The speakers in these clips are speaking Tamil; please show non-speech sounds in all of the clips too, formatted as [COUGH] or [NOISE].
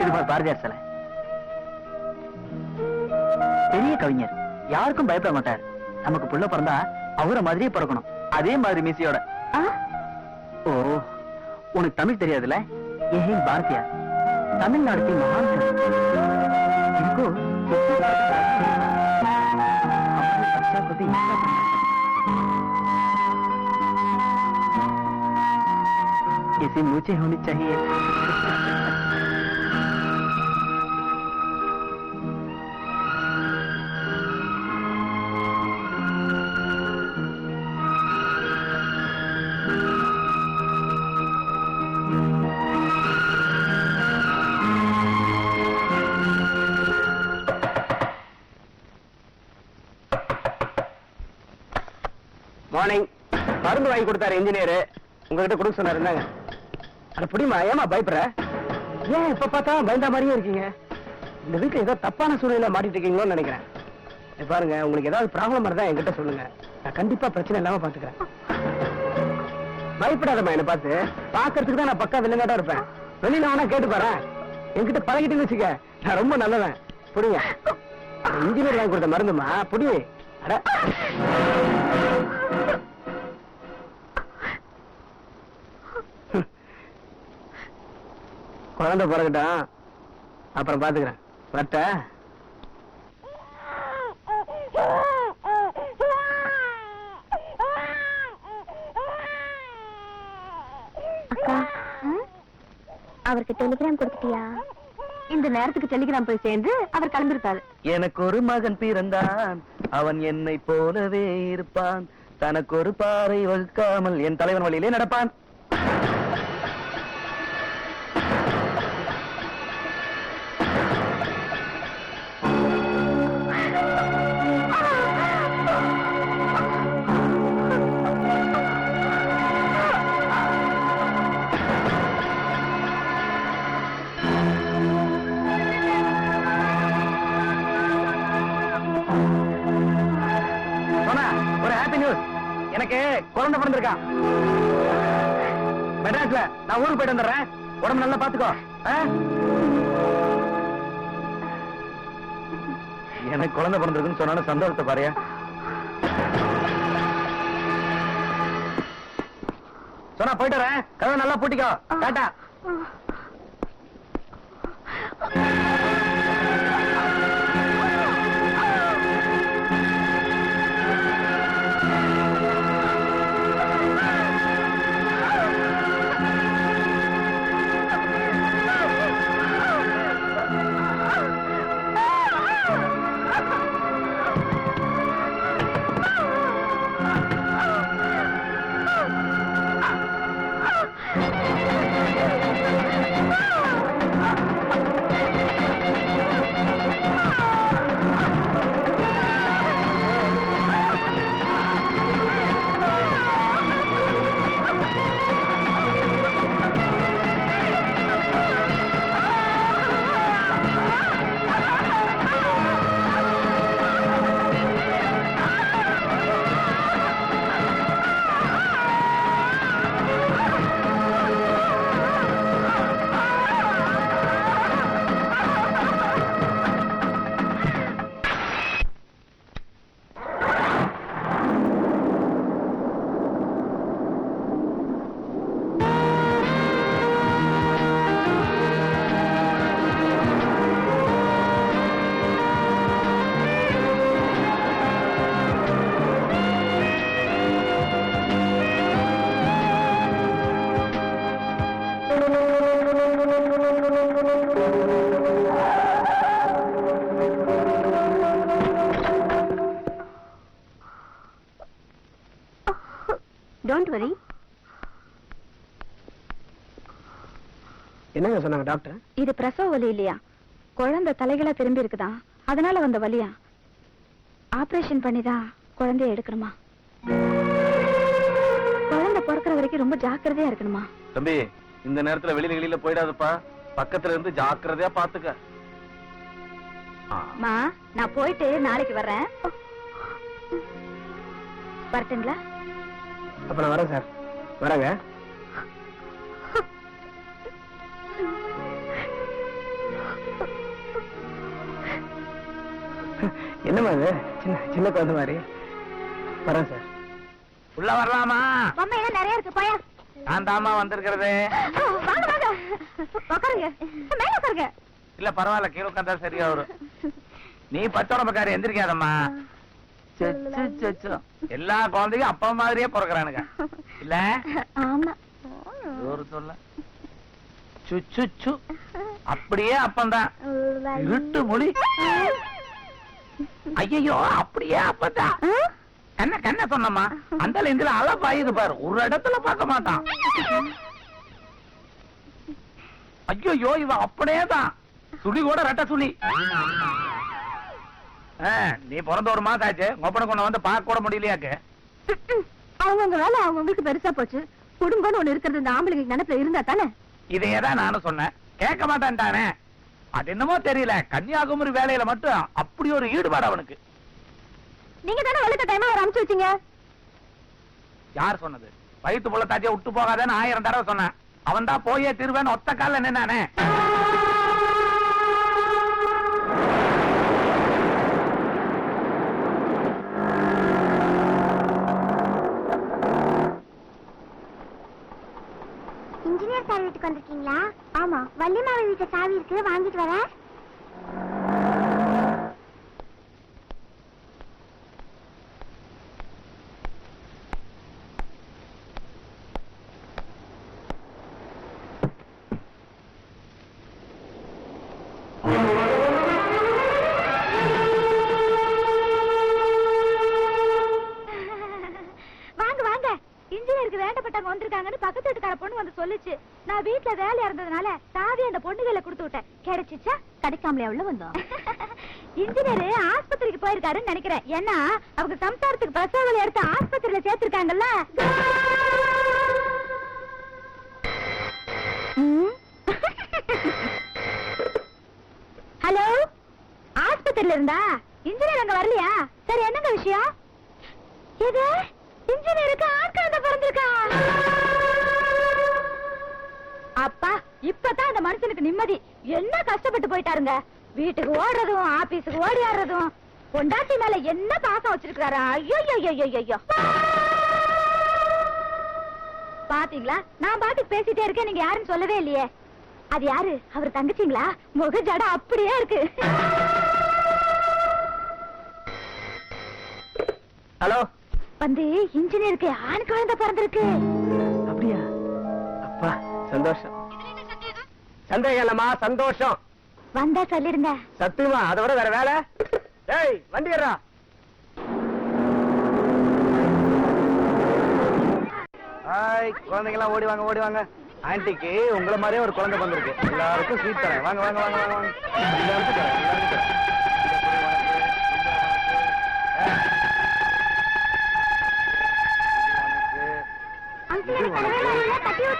இது பாரதியார் சிலை. பெரிய கவிஞர். யாருக்கும் பயப்பட மாட்டார். நமக்கு புள்ள பிறந்தா அவரை மாதிரியே பிறக்கணும். அதே மாதிரி மீசியோட. ஓ உனக்கு தமிழ் தெரியாதுல்ல? ஏஹே பாரதியார். தமிழ்நாட்டின் மகான் இருக்கோ इसे मुझे होनी चाहिए மார்னிங் மருந்து வாங்கி கொடுத்தாரு இன்ஜினியர் உங்ககிட்ட கொடுக்க சொன்னாரு இருந்தாங்க அட புடிமா ஏமா பயப்படுற? ஏன் இப்ப பார்த்தா பயந்த மாதிரியே இருக்கீங்க? இந்த வீட்டுல ஏதோ தப்பான சூழ்நிலை மாட்டிட்டு இருக்கீங்களோன்னு நினைக்கிறேன். பாருங்க உங்களுக்கு ஏதாவது ப்ராப்ளம் இருந்தா என்கிட்ட சொல்லுங்க. நான் கண்டிப்பா பிரச்சனை இல்லாம பாத்துக்கிறேன் பயப்படாதம்மா என்ன பார்த்து. பாக்குறதுக்கு தான் நான் பக்கா வில்லங்காட்டா இருப்பேன். வெளியில வேணா கேட்டு பாரு என்கிட்ட பழகிட்டுன்னு வச்சுக்க நான் ரொம்ப நல்லவன். புடிங்க. இன்ஜினியர் வாங்கி கொடுத்த மருந்துமா புடி. அட. குழந்தை பிறகுட்டான் அப்புறம் பாத்துக்கிறேன். வரட்ட அக்கா அவருக்கு டெலிகிராம் கொடுத்துட்டியா? இந்த நேரத்துக்கு டெலிகிராம் போய் சேர்ந்து அவர் கிளம்பிருப்பாரு எனக்கு ஒரு மகன் பிறந்தான். அவன் என்னை போலவே இருப்பான். தனக்கு ஒரு பாறை வகுக்காமல் என் தலைவன் வழியிலே நடப்பான். எனக்கு குழந்தை பிறந்திருக்கா. மெட்ராஸ்ல நான் ஊருக்கு போயிட்டு வந்துடுறேன். உடம்பு நல்லா பாத்துக்கோ. ஆ? எனக்கு குழந்தை பிறந்திருக்குன்னு சொன்னாலும் சந்தோஷத்தை பாரியா. சொன்னா போயிட்டு வரேன். கதவை நல்லா பூட்டிக்கோ. டாட்டா. என்னங்க சொன்னாங்க டாக்டர்? இது பிரசவ வலி இல்லையா? குழந்தை தலைகளா திரும்பி இருக்குதா? அதனால வந்த வலியா? ஆபரேஷன் பண்ணிதான் குழந்தைய எடுக்கணுமா? குழந்தை பிறக்கிற வரைக்கும் ரொம்ப ஜாக்கிரதையா இருக்கணுமா? தம்பி இந்த நேரத்துல வெளியில வெளியில போயிடாதப்பா. பக்கத்துல இருந்து ஜாக்கிரதையா பாத்துக்க. மா நான் போயிட்டு நாளைக்கு வர்றேன். வரட்டுங்களா? அப்ப நான் வரேன் சார். வரேங்க. என்னம்மா இது? சின்ன சின்ன குழந்தை மாதிரி. வரேன் சார். உள்ள வரலாமா? பொம்மை எல்லாம் நிறைய இருக்கு போயா. நான் தாமா வந்திருக்கிறது. வாங்க வாங்க. உட்காருங்க. மேல உட்காருங்க. இல்ல பரவாயில்ல கீழே உட்காந்தா சரியா வரும். நீ பச்சோடம்பக்காரி எந்திரிக்காதம்மா. செச்சு செச்சு எல்லா குழந்தையும் அப்பா மாதிரியே பிறக்கிறானுங்க. இல்ல? ஆமா. ஒரு சொல்ல. சு சு அப்படியே அப்பந்தான். இருட்டு மொழி. ஐயோ அப்படியே அப்பதான் என்ன கண்ண சொன்னம்மா. அந்த இதுல அழ பாயுது பாரு. ஒரு இடத்துல பார்க்க மாட்டான். ஐயோ இவன் அப்படியே தான் சுழி கூட ரெட்ட சுழி நீ பிறந்த ஒரு மாசம் ஆச்சு. கொப்பனை கொண்டு வந்து பார்க்க கூட முடியலையாக்கு. அவங்கவுங்க வேலை அவங்களுக்கு பெருசா போச்சு. குடும்பம்னு ஒண்ணு இருக்கிறது இந்த ஆம்பளைங்க நினைப்புல இருந்தா தானே? இதையே தான் நானும் சொன்னேன். கேட்க மாட்டான்ட்டானே. அது என்னமோ தெரியல. கன்னியாகுமரி வேலையில மட்டும் அப்படி ஒரு ஈடுபாடு அவனுக்கு. நீங்க தானே வலுக்க டைமா அவர் அனுப்பிச்சு வச்சீங்க? யார் சொன்னது? வயிற்று புள்ள தாச்சியை விட்டு போகாதேன்னு ஆயிரம் தடவை சொன்னேன். அவன் தான் போயே திருவேன்னு ஒத்த கால நின்னானே. இன்ஜினியர் சார் வீட்டுக்கு வந்திருக்கீங்களா? ஆமா வள்ளிமாவை வீட்டு சாவி இருக்கு வாங்கிட்டு வரேன். இருந்ததுனால சாவி அந்த பொண்ணுகளை கொடுத்து விட்டேன். கிடைச்சிச்சா? கிடைக்காமலே உள்ள வந்தோம். [LAUGHS] இன்ஜினியர் ஆஸ்பத்திரிக்கு போயிருக்காருன்னு நினைக்கிறேன். ஏன்னா அவங்க சம்சாரத்துக்கு பிரசவ வலி எடுத்து ஆஸ்பத்திரியில சேர்த்திருக்காங்கல்ல. [LAUGHS] ஹலோ? ஆஸ்பத்திரியில இருந்தா? இன்ஜினியர் அங்க வரலையா? சரி என்னங்க விஷயம்? எது? இன்ஜினியருக்கு ஆட்காந்த பிறந்திருக்கா? இப்பதான் அந்த மனுஷனுக்கு நிம்மதி. என்ன கஷ்டப்பட்டு போயிட்டாருங்க? வீட்டுக்கு ஓடுறதும் ஆபீஸுக்கு ஓடி ஆடுறதும் பொண்டாட்டி மேல என்ன பாசம் வச்சிருக்காரு ஐயோ ஐயோ பாத்தீங்களா? நான் பாட்டுக்கு பேசிட்டே இருக்கேன் நீங்க யாருன்னு சொல்லவே இல்லையே. அது யாரு? அவர் தங்கச்சிங்களா? முக ஜட அப்படியே இருக்கு. ஹலோ? வந்து இன்ஜினியருக்கு ஆண் குழந்தை பிறந்திருக்கு. அப்படியா? அப்பா சந்தோஷம். சந்தேகம் இல்லம்மா சந்தோஷம். வந்தா சொல்லிருங்க. சத்தியமா அதை விட வேற வேலை? ஏய் வண்டி ஏறா. ஹாய் குழந்தைங்கலாம் ஓடி வாங்க ஓடி வாங்க. ஆன்ட்டிக்கு உங்கள மாதிரியே ஒரு குழந்தை வந்திருக்கு எல்லாருக்கும் ஸ்வீட் தரேன். வாங்க வாங்க வாங்க வாங்க வாங்க. எல்லாருக்கும் தரேன் தரேன்.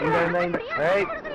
இந்த இந்த. இந்த